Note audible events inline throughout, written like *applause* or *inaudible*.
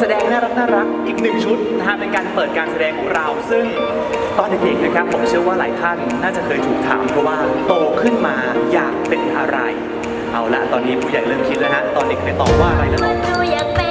แสดงน่ารักน่ารักอีกหนึ่งชุดนะฮะเป็นการเปิดการแสดงของเรา ซึ่งตอนเด็กๆนะครับ ผมเชื่อว่าหลายท่านน่าจะเคยถูกถามเพราะว่าโตขึ้นมาอยากเป็นอะไร เอาละตอนนี้ผู้ใหญ่เริ่มคิดแล้วฮะตอนเด็กเคยตอบว่าอะไรแล้วเนาะนดูอย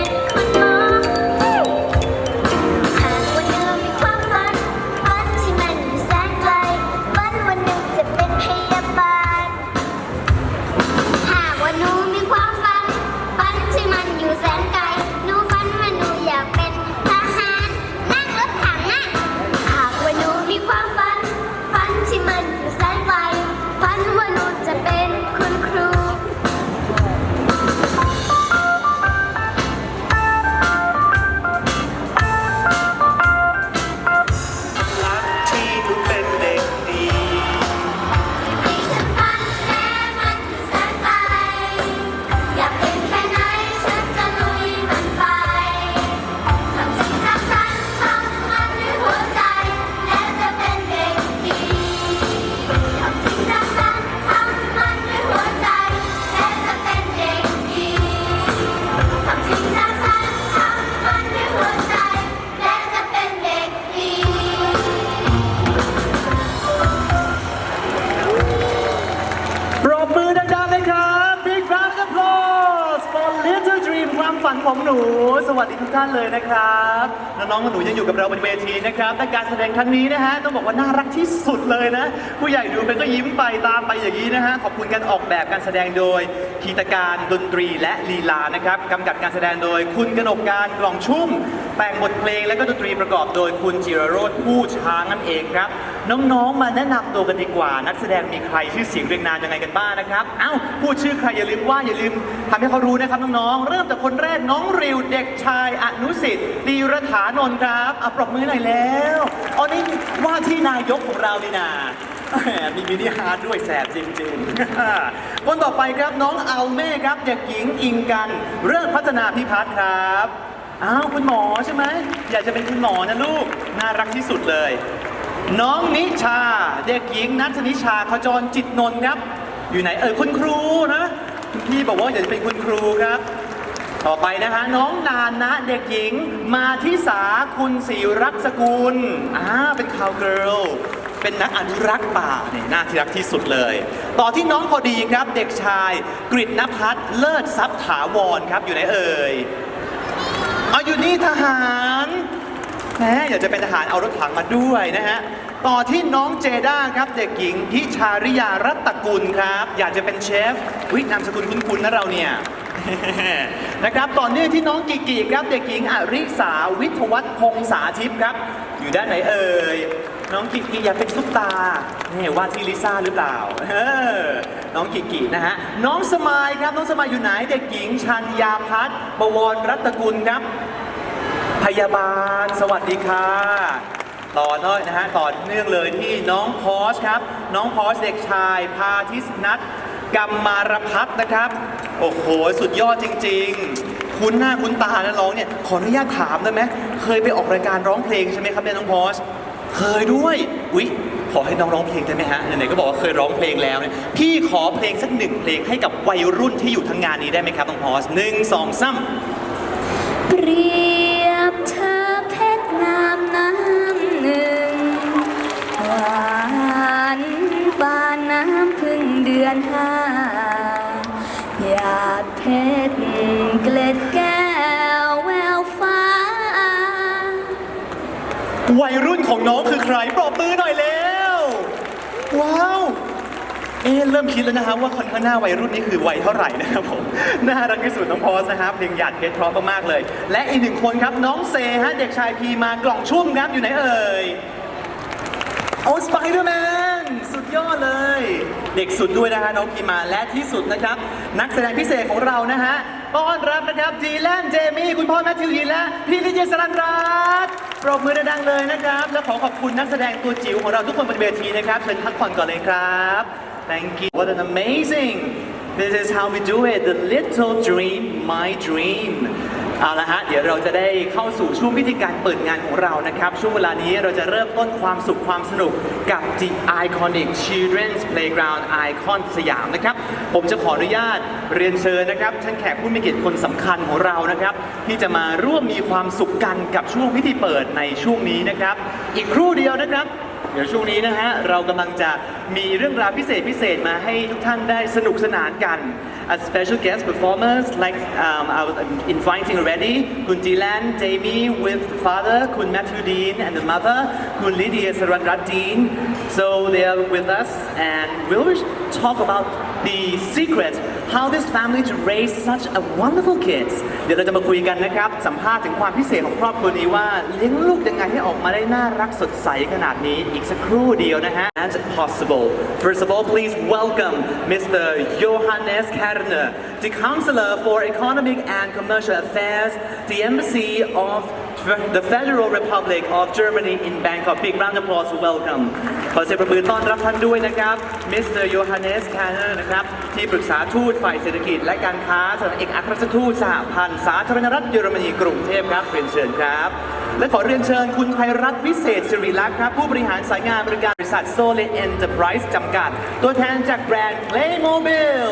ความฝันของหนู สวัสดีทุกท่านเลยนะครับน้องๆหนูยังอยู่กับเราบนเวทีนะครับแต่การแสดงครั้งนี้นะฮะต้องบอกว่าน่ารักที่สุดเลยนะ ผู้ใหญ่ดูไปก็ยิ้มไปตามไปอย่างนี้นะฮะขอบคุณการออกแบบการแสดงโดยคีตการดนตรีและลีลานะครับกำกับการแสดงโดยคุณกนกการกล่องชุ่มแต่งบทเพลงและก็ดนตรีประกอบโดยคุณจิรโรธผู้ช้างนั่นเองครับ น้องๆ มาแนะนำตัวกันดีกว่า นักแสดงมีใครชื่อเสียงเรียงนามยังไงกันบ้างนะครับ เอ้าพูดชื่อใครอย่าลืมว่าอย่าลืมทำให้เขารู้นะครับน้องๆ เริ่มจากคนแรกน้องริวเด็กชายอนุสิทธิ์ตีรฐานนท์ครับอะปรบมือหน่อยแล้วอ๋อนี่ว่าที่นายกของเรานี่นาแหมมีมินิฮาร์ดด้วยแสบจริงๆ คนต่อไปครับน้องเอาเม่ครับเด็กหญิงอิงกันเรื่องพัฒนาพิพัฒน์ครับอ้าวคุณหมอใช่ไหมอยากจะเป็นคุณหมอนะลูกน่ารักที่สุดเลย น้องนิชา เด็กหญิงนัทนิชาขจรจิตนนท์ครับ อยู่ไหนเออคุณครูนะคุณพี่บอกว่าอยากจะเป็นคุณครูครับ ต่อไปนะฮะน้องนานนะเด็กหญิงมาทิสาคุณศรีรักษกุลอ่าเป็นคาวเกิลเป็นนักอนุรักษ์ป่าเนี่ยน่าที่รักที่สุดเลย ต่อที่น้องพอดีครับเด็กชายกฤษณพัฒน์เลิศทรัพย์ถาวรครับอยู่ไหนเอ่ยเอาอยู่นี่ทหาร แหมอยากจะเป็นทหารเอารถถังมาด้วยนะฮะ ต่อที่น้องเจด้าครับ เด็กหญิงพิชาริยารัตตกุลครับ อยากจะเป็นเชฟวินามสกุลคุ้นๆนะเราเนี่ย นะครับต่อเนื่องที่น้องกิกิครับ เด็กหญิงอริสาวิทยวัฒน์พงษาทิพย์ครับ อยู่ด้านไหนเอ่ยน้องกิกิอยากเป็นซุปตาเนี่ยว่าที่ลิซ่าหรือเปล่าเออน้องกิกินะฮะ น้องสมายครับ น้องสมายอยู่ไหน เด็กหญิงชัญญาพัฒน์บวรรัตกุลครับ พยาบาล สวัสดีค่ะ ต่อเนื่องนะฮะ ต่อเนื่องเลยที่น้องพอสครับ น้องพอสเด็กชาย พาทิสนัทกัมมารพัฒนะครับ โอ้โห สุดยอดจริง ๆ คุ้นหน้าคุ้นตานะน้องเนี่ย ขออนุญาตถามได้ไหม เคยไปออกรายการร้องเพลงใช่ไหมครับเนี่ยน้องพอสเคยด้วย อุ๊ย ขอให้น้องร้องเพลงได้ไหมฮะ ไหนๆ ก็บอกว่าเคยร้องเพลงแล้วเนี่ยพี่ขอเพลงสักหนึ่งเพลงให้กับวัยรุ่นที่อยู่ทั้งงานนี้ได้ไหมครับน้องพอสหนึ่งสองสามเปรี อนห้าหยาดเพชรเกล็ดแก้วแววฟ้า วัยรุ่นของน้องคือใครปรบมือหน่อยเร็วว้าว เอ๊ะเริ่มคิดแล้วนะครับว่าคนข้างหน้าวัยรุ่นนี่คือวัยเท่าไหร่นะครับผม น่ารักที่สุดน้องพอสนะครับเพลงหยาดเพชรเพราะมากๆเลย และอีกหนึ่งคนครับน้องเซฮะเด็กชายพีมากล่องชุ่มครับอยู่ไหนเอ่ยโอ้สไปเดอร์แมน ยอดเลย เด็กสุดด้วยนะฮะน้องพีมาและที่สุดนะครับ นักแสดงพิเศษของเรานะฮะต้อนรับนะครับจีแลนเจมี่คุณพ่อแมทธิวยีนและพี่ลิเยสรันรัตน์ปรบมือดังๆเลยนะครับ และขอขอบคุณนักแสดงตัวจิ๋วของเราทุกคนบนเวทีนะครับเชิญพักผ่อนก่อนเลยครับ Thank you What an amazing This is how we do it The little dream my dream เอาละฮะ เดี๋ยวเราจะได้เข้าสู่ช่วงพิธีการเปิดงานของเรานะครับ ช่วงเวลานี้เราจะเริ่มต้นความสุขความสนุกกับ The Iconic Children's Playground Icon สยามนะครับ ผมจะขออนุญาตเรียนเชิญนะครับท่านแขกผู้มีเกียรติคนสำคัญของเรานะครับ ที่จะมาร่วมมีความสุขกันกับช่วงพิธีเปิดในช่วงนี้นะครับ อีกครู่เดียวนะครับ เดี๋ยวช่วงนี้นะฮะเรากำลังจะมีเรื่องราวพิเศษพิเศษมาให้ทุกท่านได้สนุกสนานกัน as special guest performers, like um, I was inviting already, Kun Dilan, Davy with the father, Kun Dean and the mother, Kun Lydia Saranradin. So they are with us and we'll talk about the secret how this family to raise such a wonderful kids เดี๋ยวเราจะมาคุยกันนะครับ สัมภาษณ์ถึงความพิเศษของครอบครัวนี้ว่าเลี้ยงลูกยังไงให้ออกมาได้น่ารักสดใสขนาดนี้อีกสักครู่เดียวนะฮะ As possible First of all please welcome Mr. Johannes Kerner the Counselor for Economic and Commercial Affairs the Embassy of the Federal Republic of Germany in Bangkok big round of applause to welcome ขอเสียงปรบมือต้อนรับท่านด้วยนะครับ Mr. Johannes Kanner นะครับ ที่ปรึกษาทูตฝ่ายเศรษฐกิจ และการค้าสถานเอกอัครราชทูตสหพันธ์สาธารณรัฐเยอรมนีกรุงเทพครับเรียนเชิญครับ และขอเรียนเชิญคุณภัยรัตน์วิเศษสิริลักษ์ครับ ผู้บริหารสายงานบริการบริษัท Solid Enterprise จำกัด ตัวแทนจากแบรนด์ Playmobil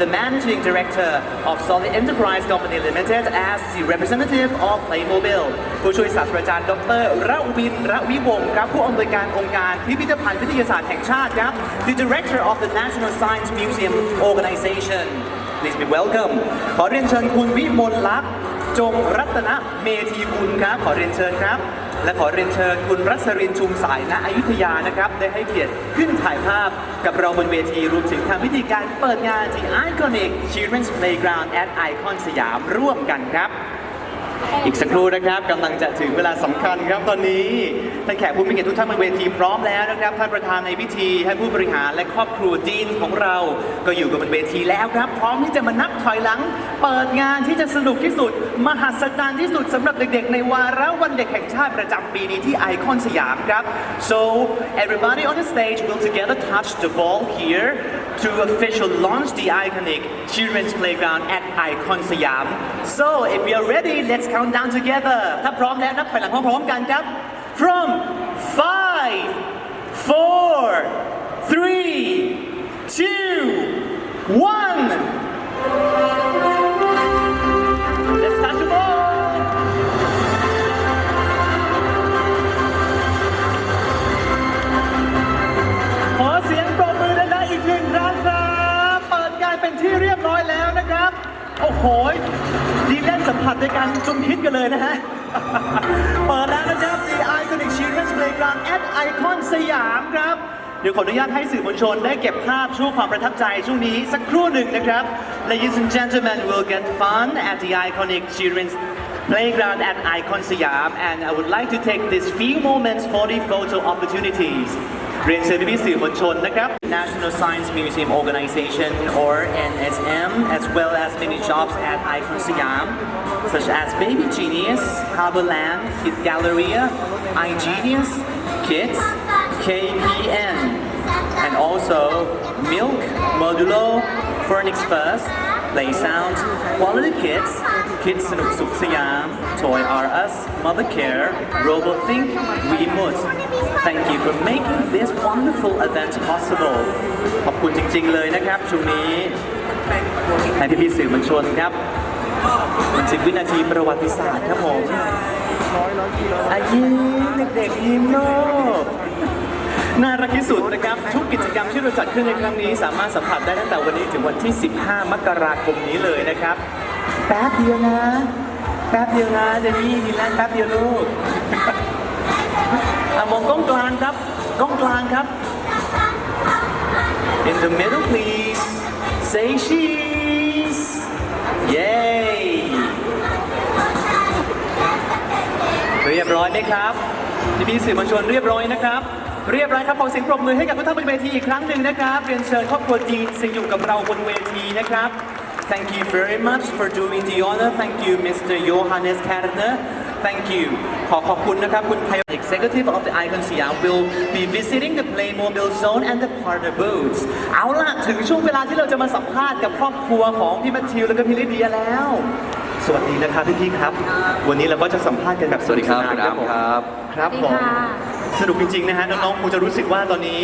the managing director of Solid Enterprise Company Limited as the representative of Playmobil ผู้ช่วยศาสตราจารย์ ดรระวินระวิวงศ์ครับ ผู้อำนวยการองค์การพิพิธภัณฑ์วิทยาศาสตร์แห่งชาติครับ the director of the National Science Museum Organization Please be welcome ขอเรียนเชิญคุณวิมลลักษณ์ จงรัตนเมธีคุณครับ ขอเรียนเชิญครับ และขอเรียนเชิญคุณรัศรินชุมสายณอยุธยานะครับ ได้ให้เกียรติขึ้นถ่ายภาพกับเราบนเวทีรวมถึงทำพิธีการเปิดงานที่ Iconic Children's Playground at Icon สยามร่วมกันครับ อีกสักครู่นะครับกำลังจะถึงเวลาสำคัญครับตอนนี้ท่านแขกผู้มีเกียรติทุกท่านบนเวทีพร้อมแล้วนะครับท่านประธานในพิธีท่านผู้บริหารและครอบครัวดีนของเรา ก็อยู่กับบนเวทีแล้วครับ พร้อมที่จะมานับถอยหลัง เปิดงานที่จะสนุกที่สุด มหัศจรรย์ที่สุดสำหรับเด็กๆ ในวาระวันเด็กแห่งชาติประจำปีนี้ที่ไอคอนสยามครับ so everybody on the stage will together touch the ball here to official launch the iconic children's playground at Icon Siam so if we are ready let's count down together ถ้าพร้อมแล้วนับถอยหลังพร้อมๆกันครับ from five four three two one กันเลยนะฮะ เปิดแล้วนะครับ The Iconic Children's Playground at Icon สยามครับ เดี๋ยวขออนุญาตให้สื่อมวลชนได้เก็บภาพช่วงความประทับใจช่วงนี้สักครู่หนึ่งนะครับ Ladies and gentlemen will get fun at the Iconic Children's Playground at Icon Siam and I would like to take these few moments for the photo opportunities เรียนเชิญพี่ๆสื่อมวลชนนะครับ National Science Museum Organization or NSM as well as many shops at Icon Siam such as Baby Genius, Harborland, Kid Galleria, iGenius, Kids, KPN and also Milk, Modulo, Phoenix First, Play Sound, Quality Kids, Kids สนุกสุขสยาม Toy R Us, Mother Care, RoboThink, Remote. Thank you for making this wonderful event possible. ขอบคุณจริง ๆ เลยนะครับช่วงนี้ให้พี่ๆสื่อมวลชนครับมันถึงวินาทีประวัติศาสตร์ครับผมอายิ้มเด็กๆยิ้มโลก น่ารักที่สุดนะครับ ทุกกิจกรรมที่เราจัดขึ้นในครั้งนี้ สามารถสัมผัสได้ตั้งแต่วันนี้ถึงวันที่ 15 มกราคมนี้เลยนะครับ แป๊บเดียวนะ แป๊บเดียวนะเดนี่ดีแลนแป๊บเดียวลูกอะมองกล้องกลางครับกล้องกลางครับ In the middle please say cheese Yay เรียบร้อยไหมครับพี่พี่สื่อมวลชนเรียบร้อยนะครับ เรียบร้อยครับขอเสียงปรบมือให้กับทุกท่านบนเวทีอีกครั้งหนึ่งนะครับเรียนเชิญครอบครัวจีนซึ่งอยู่กับเราบนเวทีนะครับ Thank you very much for doing the honor. Thank you, Mr. Johannes Kerner, thank you ขอขอบคุณนะครับคุณไทย Executive of the Icon Siam will be visiting the Playmobil Zone and the partner booths เอาล่ะ ถึงช่วงเวลาที่เราจะมาสัมภาษณ์กับครอบครัวของพี่แมทธิวและก็พี่ลิเดียแล้ว สวัสดีนะครับพี่ๆครับ วันนี้เราก็จะสัมภาษณ์กันแบบสนุกสนานครับผมครับผม สนุกจริงๆนะฮะน้องๆคงจะรู้สึกว่าตอนนี้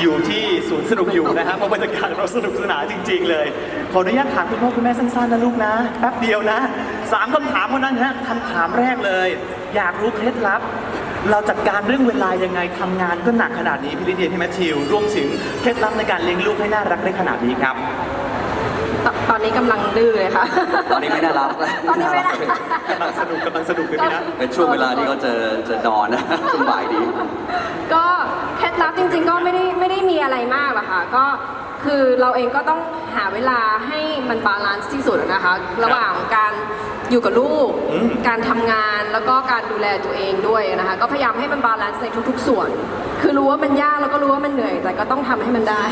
อยู่ที่สวนสนุกอยู่นะฮะเพราะบรรยากาศเราสนุกสนานจริง ๆ เลย ขออนุญาตถามคุณพ่อคุณแม่สั้นๆนะลูกนะแป๊บเดียวนะสามคำถามเท่านั้นฮะคำถามแรกเลย อยากรู้เคล็ดลับ เราจัดการเรื่องเวลายังไงทำงานก็หนักขนาดนี้พี่ลิเดียพี่แมทธิวรวมถึงเคล็ดลับในการเลี้ยงลูกให้น่ารักได้ขนาดนี้ครับ ตตอนนี้กำลังดื้อเลยค่ะ ตอนนี้ไม่น่ารักแล้วตอนนี้ไม่น่ากำลังสนุกกำลังสนุกเลยพี่นะเป็นช่วงเวลาที่เขาจะจะนอนนะ ช่วงบ่ายดี ก็เคล็ดลับจริงๆก็ไม่ได้ไม่ได้มีอะไรมากหรอกค่ะก็คือเราเองก็ต้องหาเวลาให้มันบาลานซ์ที่สุดนะคะ ระหว่างการอยู่กับลูก อืม การทำงานแล้วก็การดูแลตัวเองด้วยนะคะ ก็พยายามให้มันบาลานซ์ในทุกๆ ส่วน คือรู้ว่ามันยากแล้วก็รู้ว่ามันเหนื่อย แต่ก็ต้องทำให้มันได้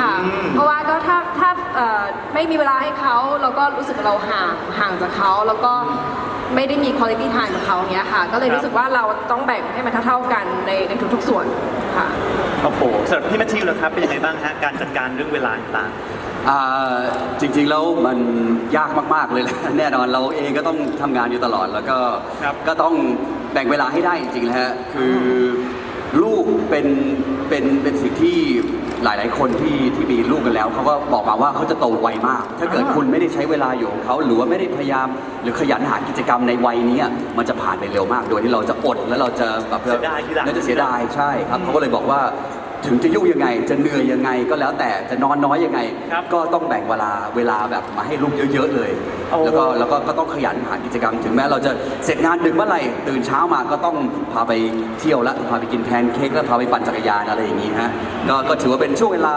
ค่ะ เพราะว่าก็ถ้าถ้าเอ่อไม่มีเวลาให้เขาเราก็รู้สึกว่าเราห่างห่างจากเขาแล้วก็ไม่ได้มีคุณภาพ time กับเขาอย่างเงี้ยค่ะ ก็เลยรู้สึกว่าเราต้องแบ่งให้มันเท่าๆกันในในทุกๆส่วนค่ะ โอ้โหสำหรับพี่แมทธิวนะครับ เป็นยังไงบ้างฮะ การจัดการเรื่องเวลาต่าง อ่าจริงๆแล้วมันยากมากๆเลยแหละ แน่นอนเราเองก็ต้องทำงานอยู่ตลอดแล้วก็ครับก็ต้องแบ่งเวลาให้ได้จริงๆนะฮะคือ ลูกเป็นเป็นเป็นสิ่งที่หลาย ๆ คนที่ที่มีลูกกันแล้วเขาก็บอกมาว่าเขาจะโตไวมาก ถ้าเกิดอ่าคุณไม่ได้ใช้เวลาอยู่กับเขาหรือว่าไม่ได้พยายาม หรือขยันหากิจกรรมในวัยนี้มันจะผ่านไปเร็วมาก โดยที่เราจะอดแล้วเราจะแบบเสียดายทีหลังเราจะเสียดายใช่ครับเขาก็เลยบอกว่า ถึงจะยุ่งยังไง จะเหนื่อยยังไงก็แล้วแต่จะนอนน้อยยังไง ครับก็ต้องแบ่งเวลาเวลาแบบมาให้ลูกเยอะ ๆ เลย โอ้ แล้วก็แล้วก็ก็ต้องขยันหากิจกรรม ถึงแม้เราจะเสร็จงานดึกเมื่อไหร่ตื่นเช้ามาก็ต้องพาไปเที่ยวละพาไปกินแพนเค้กแล้วพาไปปั่นจักรยานอะไรอย่างนี้ฮะก็ก็ถือว่าเป็นช่วงเวลา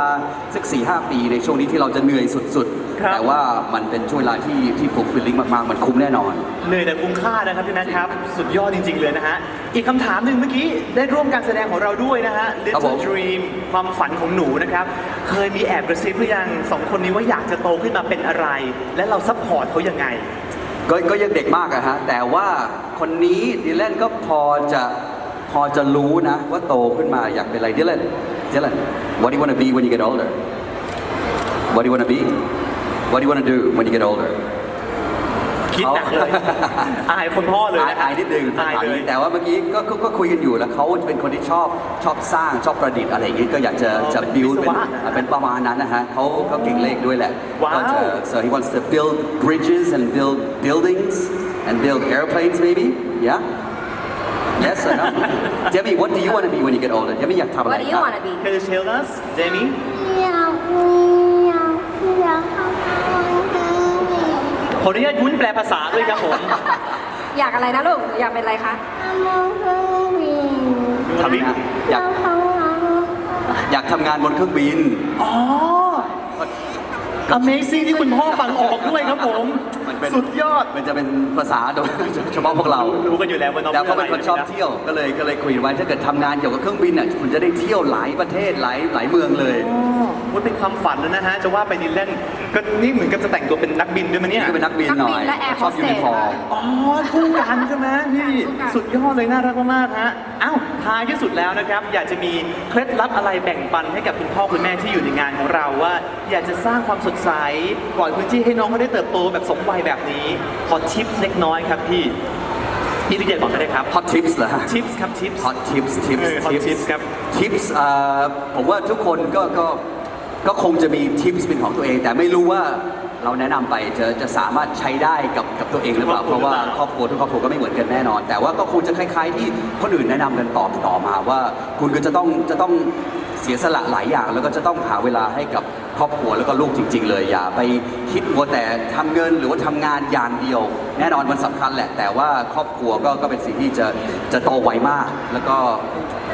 สักสี่ห้าปีในช่วงนี้ที่เราจะเหนื่อยสุด ครับๆแต่ว่ามันเป็นช่วงเวลาที่ที่ fulfilling มากๆ มันคุ้มแน่นอนๆเหนื่อยแต่คุ้มค่านะครับพี่แมทครับ สุดยอดจริง ๆ เลยนะฮะ อีกคำถามหนึ่งเมื่อกี้ได้ร่วมการแสดงของเราด้วยนะฮะ ครับผ Little ม Dream ความฝันของหนูนะครับ เคยมีแอบกระซิบหรือยังสองคนนี้ว่าอยากจะโตขึ้นมาเป็นอะไร และเราซัพพอร์ตเขายังไง ก็ก็ยังเด็กมากอะฮะ แต่ว่าคนนี้ดิแลนก็พอจะพอจะรู้นะ ว่าโตขึ้นมาอยากเป็นอะไรดิแลนดิแลน what do you want to be when you get older what do you want to be what do you want to do when you get older *laughs* คิดหนักเลย อายคนพ่อเลย อาย นะ อายนิดนึง อายเลย แต่ว่าเมื่อกี้ก็ก็ก็คุยกันอยู่แล้วเขาเป็นคนที่ชอบชอบสร้างชอบประดิษฐ์อะไรอย่างงี้ก็อยากจะ อ๋อ จะ เป็น build วิศ เป็น วะนะ เป็นประมาณนั้นนะฮะเขาเขาเก่งเลขด้วยแหละ ว้าว ก็จะ so he wants to build bridges and build buildings and build airplanes maybe yeah yes or no *laughs* Debbie what do you want to be when you get older Debbie อยากทำอะไร What do you ครับ wanna be Can you tell us Jamie อย ขออนุญาตวุ้นแปลภาษาด้วยครับผมอยากอะไรนะลูกหนูอยากเป็นอะไรคะ ทำเครื่องบินทำอีกอยากทำงานอยากทำงานบนเครื่องบิน อ๋อ Amazing ที่คุณพ่อฟังออกด้วยครับผมมัน เป็นสุดยอด มันจะเป็นภาษาโดยเฉพาะพวกเรา รู้กันอยู่แล้วว่าน้องแล้วเขาพูเป็ดนอะไรคนชอบนะเที่ยว ก็เลยก็เลยคุยไว้ถ้าเกิดทำงานเกี่ยวกับเครื่องบินอะคุณจะได้เที่ยวหลายประเทศหลายหลายเมืองเลยอ๋อมันเป็นความฝันแล้วนะฮะ จะว่าไปดินเล่นก็นี่เหมือนกับจะแต่งตัวเป็นนักบินด้วยมั้ยเนี่ยนี่ก็เป็นนักบินหน่อยนักบินและ Air ชอบยูนิฟอร์ม Hostess อ๋อคู่กันใช่ไหมนี่คู่กันสุดยอดเลยน่ารักมากๆฮะ อ้าว ท้ายที่สุดแล้วนะครับ อยากจะมีเคล็ดลับอะไรแบ่งปันให้กับคุณพ่อคุณแม่ที่อยู่ในงานของเราว่า อยากจะสร้างความสดใสปล่อยพื้นที่ให้น้องเขาได้เติบโตแบบสมวัยแบบนี้ ขอทิปเล็กน้อยครับพี่พี่ลิเดียก่อนก็ได้ครับ hot tips เหรอฮะทิปครับทิป hot tips tips เออ hot tips ครับ tips เอ่อผมว่าทุกคนก็ก็ก็คงจะมี tips เป็นของตัวเอง แต่ไม่รู้ว่า เราแนะนำไปจะจะสามารถใช้ได้กับกับตัวเองหรือเปล่าคเพรอบครัวราะว่าหรือเปล่าครอบครัวทุกครอบครัวก็ไม่เหมือนกันแน่นอน แต่ว่าก็คงจะคล้ายๆ ที่คนอื่นแนะนำกันต่อต่อมาว่า คุณก็จะต้องจะต้องเสียสละหลายอย่าง แล้วก็จะต้องหาเวลาให้กับครอบครัวแล้วก็ลูกจริง ๆ เลยอย่าไปคิดมัวแต่ทำเงินหรือว่าทำงานอย่างเดียว แน่นอนมันสำคัญแหละ แต่ว่าครอบครัวก็ก็เป็นสิ่งที่จะจะโตไวมาก แล้วก็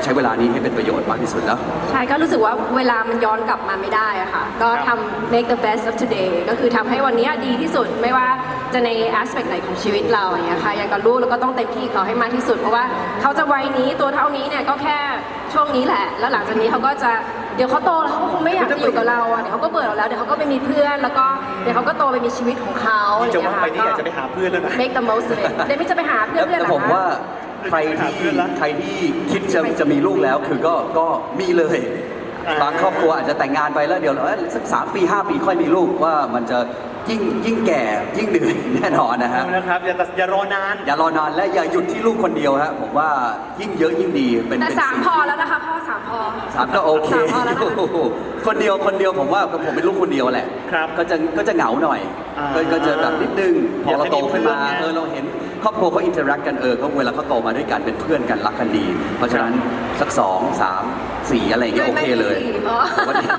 ใช้เวลานี้ให้เป็นประโยชน์มากที่สุดแล้ว ใช่ก็รู้สึกว่าเวลามันย้อนกลับมาไม่ได้อะค่ะ ก็ครับทำ make the best of today ก็คือทำให้วันนี้ดีที่สุดไม่ว่าจะใน aspect ไหนของชีวิตเราอย่างเงี้ยค่ะอย่างกับลูกเราก็ต้องเต็มที่กับเขาให้มากที่สุด เพราะว่าเขาจะวัยนี้ตัวเท่านี้เนี่ยก็แค่ช่วงนี้แหละ แล้วหลังจากนี้เขาก็จะเดี๋ยวเขาโตแล้วเขาก็คงไม่อยากจะอยู่กับเราอะเดี๋ยวเขาก็เบื่อเราแล้วเดี๋ยวเขาก็ไปมีเพื่อน แล้วก็เดี๋ยวเขาก็โตไปมีชีวิตของเขาอะไรอจะย่างว่าเงี้ยไปค่ะนี่อยากจะไปหาเพื่อนแล้วนะ make the most of it เดี๋ยวไม่จะไปหาเพื่อนแล้วเพื่อนแล้วเหรผอมคะ ว่า ใครที่ใครที่คิดจะจะมีลูกแล้ว คือก็ก็มีเลยอ่าบางครอบครัวอาจจะแต่งงานไปแล้วเดี๋ยวเอ้ยสักสามปีห้าปีค่อยมีลูกว่ามันจะยิ่งยิ่งแก่ยิ่งเหนื่อยแน่นอนนะฮะ เอานะครับอย่าตัดอย่ารอนาน อย่ารอนานและอย่าหยุดที่ลูกคนเดียวฮะผมว่ายิ่งเยอะยิ่งดีเป็นแต่เป็นสามสิ่งพอแล้วนะคะพ่อสามพอ สามก็โอเคสามพอแล้วนะคะโอ้โหคนเดียวคนเดียวผมว่าผมเป็นลูกคนเดียวแหละครับก็จะก็จะเหงาหน่อย อ่าก็ก็จะแบบนิดนึงพอเราโตขึ้นมาอยากให้มีเพื่อนไง เออเราเห็น ครอบครัวเขาอินเทอร์แอคกันเออเขาเวลาเขาโตมาด้วยกันเป็นเพื่อนกันรักกันดี เพราะฉะนั้นสักสองสามสี่อะไรอย่างเงี้ยโอเคเลยไม่มีสี่พอวันนี้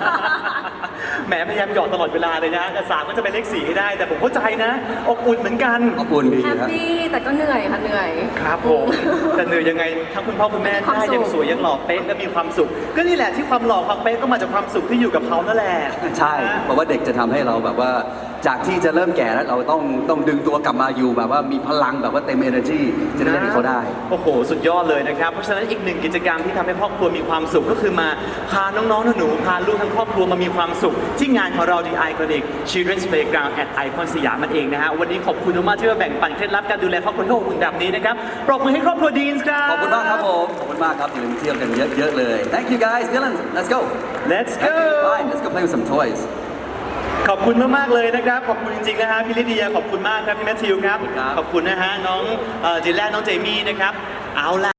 แหมพยายามหยอดตลอดเวลาเลยนะแต่สามก็จะเป็นเลขสี่ให้ได้ แต่ผมเข้าใจนะอบอุ่นเหมือนกัน ขอบคุณดีแฮปครับ ปี้แต่ก็เหนื่อยค่ะเหนื่อย ครับผมแต่เหนื่อยยังไงทั้งคุณพ่อคุณแม่มีความได้สุข ยังสวยยังหล่อเป๊ะและมีความสุข ก็นี่แหละที่ความหล่อความเป๊ะก็มาจากความสุขที่อยู่กับเขานั่นแหละใช่ นะ เพราะว่าเด็กจะทำให้เราแบบว่า จากที่จะเริ่มแก่แล้วเราต้องต้องดึงตัวกลับมาอยู่แบบว่ามีพลังแบบว่าเต็ม energy จะได้เล่นให้เขาได้ โอ้โห สุดยอดเลยนะครับ เพราะฉะนั้นอีกหนึ่งกิจกรรมที่ทำให้ครอบครัวมีความสุขก็คือมาพาน้องๆหนูๆพาลูกทั้งครอบครัวมามีความสุข ที่งานของเรา The Iconic Children's Playground at Icon สยามมันเองนะฮะวันนี้ขอบคุณมากๆที่มาแบ่งปันเคล็ดลับการดูแลครอบครัวที่อบอุ่นแบบนี้นะครับปรบมือให้ครอบครัวดีนส์ครับขอบคุณมากครับผมขอบคุณมากครับอย่าลืมเที่ยวกันเยอะๆเลย Thank you guys Dylan let's go Let's Thank go you. Bye. let's go play with some toys ขอบคุณมากๆเลยนะครับ ขอบคุณจริงๆนะฮะพี่ลิเดียขอบคุณมากครับพี่แมทธิวครับครับขอบคุณนะฮะน้องเอ่อจินแลนน้องเจมี่นะครับ เอาล่ะ